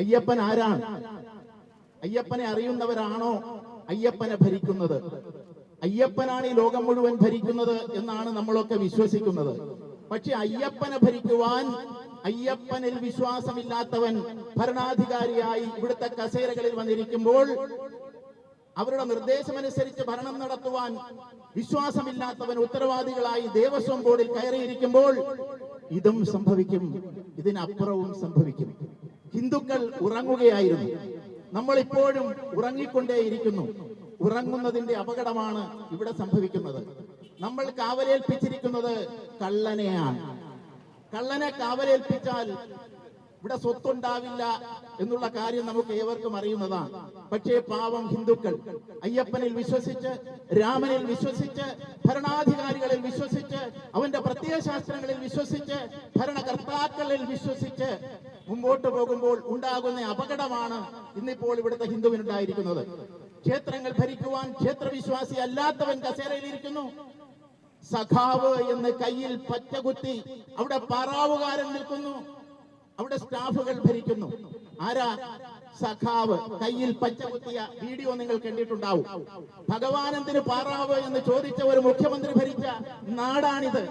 അയ്യപ്പൻ ആരാണ്? അയ്യപ്പനെ അറിയുന്നവരാണോ? അയ്യപ്പനെ ഭരിക്കുന്നത്. അയ്യപ്പനാണ് ഈ ലോകം മുഴുവൻ ഭരിക്കുന്നത് എന്നാണ് നമ്മളൊക്കെ വിശ്വസിക്കുന്നത്. പക്ഷെ അയ്യപ്പനെ ഭരിക്കുവാൻ അയ്യപ്പനിൽ വിശ്വാസമില്ലാത്തവൻ ഭരണാധികാരിയായി ഇവിടുത്തെ കസേരകളിൽ വന്നിരിക്കുമ്പോൾ അവരുടെ നിർദ്ദേശമനുസരിച്ച് ഭരണം നടത്തുവാൻ വിശ്വാസമില്ലാത്തവൻ ഉത്തരവാദികളായി ദേവസ്വം ബോർഡിൽ കയറിയിരിക്കുമ്പോൾ ഇതും സംഭവിക്കും. ഇതിനപ്പുറവും സംഭവിക്കും. ഹിന്ദുക്കൾ ഉറങ്ങുകയായിരുന്നു. നമ്മൾ ഇപ്പോഴും ഉറങ്ങിക്കൊണ്ടേയിരിക്കുന്നു. ഉറങ്ങുന്നതിന്റെ അപകടമാണ് ഇവിടെ സംഭവിക്കുന്നത്. നമ്മൾ കാവലേൽപ്പിച്ചിരിക്കുന്നത് കള്ളനെയാണ്. കള്ളനെ കാവലേൽപ്പിച്ചാൽ ഇവിടെ സ്വത്തുണ്ടാവില്ല എന്നുള്ള കാര്യം നമുക്ക് ഏവർക്കും അറിയുന്നതാണ്. പക്ഷേ പാവം ഹിന്ദുക്കൾ അയ്യപ്പനിൽ വിശ്വസിച്ച് രാമനിൽ വിശ്വസിച്ച് പ്രത്യയശാസ്ത്രങ്ങളിൽ വിശ്വസിച്ച് ഭരണകർത്താക്കളിൽ വിശ്വസിച്ച് മുമ്പോട്ട് പോകുമ്പോൾ ഉണ്ടാകുന്ന അപകടമാണ് ഇന്നിപ്പോൾ ഇവിടുത്തെ ഹിന്ദുവിനുണ്ടായിരിക്കുന്നത്. ക്ഷേത്രങ്ങൾ ഭരിക്കുവാൻ ക്ഷേത്രവിശ്വാസി അല്ലാത്തവൻ കസേരയിലിരിക്കുന്നു. സഖാവ് എന്ന് കയ്യിൽ പച്ചകുത്തി അവിടെ പറാവുകാരൻ നിൽക്കുന്നു. അവിടെ സ്റ്റാഫുകൾ ഭരിക്കുന്നു. ആരാ? സഖാവ്. കയ്യിൽ പച്ചകുത്തിയ വീഡിയോ നിങ്ങൾ കണ്ടിട്ടുണ്ടാവും. ഭഗവാനന്തിന് പാറാവ് എന്ന് ചോദിച്ച ഒരു മുഖ്യമന്ത്രി ഭരിച്ച നാടാണിത്.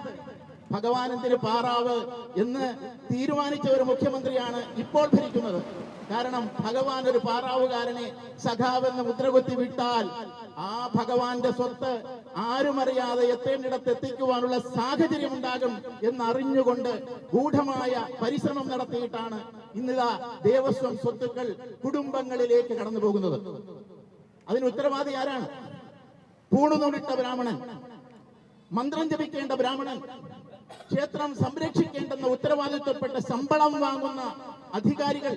ഭഗവാനന്തിന് പാറാവ് എന്ന് തീരുമാനിച്ച ഒരു മുഖ്യമന്ത്രിയാണ് ഇപ്പോൾ ഭരിക്കുന്നത്. കാരണം ഭഗവാൻ ഒരു പാറാവുകാരനെ സഖാവെന്ന് മുദ്രകുത്തി വിട്ടാൽ ആ ഭഗവാന്റെ സ്വത്ത് ആരുമറിയാതെ എത്തേണ്ടിടത്ത് എത്തിക്കുവാനുള്ള സാഹചര്യം ഉണ്ടാകും എന്നറിഞ്ഞുകൊണ്ട് ഗൂഢമായ പരിശ്രമം നടത്തിയിട്ടാണ് ഇന്നിതാ ദേവസ്വം സ്വത്തുക്കൾ കുടുംബങ്ങളിലേക്ക് കടന്നു പോകുന്നത്. അതിന് ഉത്തരവാദി ആരാണ്? പൂണുനൂലിട്ട ബ്രാഹ്മണൻ. മന്ത്രം ജപിക്കേണ്ട ബ്രാഹ്മണൻ. ക്ഷേത്രം സംരക്ഷിക്കേണ്ടെന്ന ഉത്തരവാദിത്വപ്പെട്ട ശമ്പളം വാങ്ങുന്ന അധികാരികൾ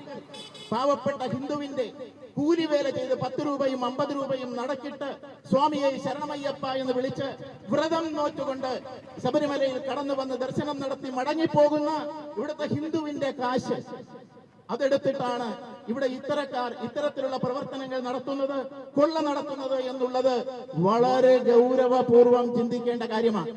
പാവപ്പെട്ട ഹിന്ദുവിന്റെ കൂലിവേല ചെയ്ത് പത്ത് രൂപയും അമ്പത് രൂപയും നടക്കിട്ട് സ്വാമിയെ ശരണമയ്യപ്പ എന്ന് വിളിച്ച് വ്രതം നോറ്റുകൊണ്ട് ശബരിമലയിൽ കടന്നു വന്ന് ദർശനം നടത്തി മടങ്ങിപ്പോകുന്ന ഇവിടുത്തെ ഹിന്ദുവിന്റെ കാശ്. അതെടുത്തിട്ടാണ് ഇവിടെ ഇത്തരക്കാർ ഇത്തരത്തിലുള്ള പ്രവർത്തനങ്ങൾ നടത്തുന്നത് കൊള്ള നടത്തുന്നത് എന്നുള്ളത് വളരെ ഗൗരവപൂർവം ചിന്തിക്കേണ്ട കാര്യമാണ്.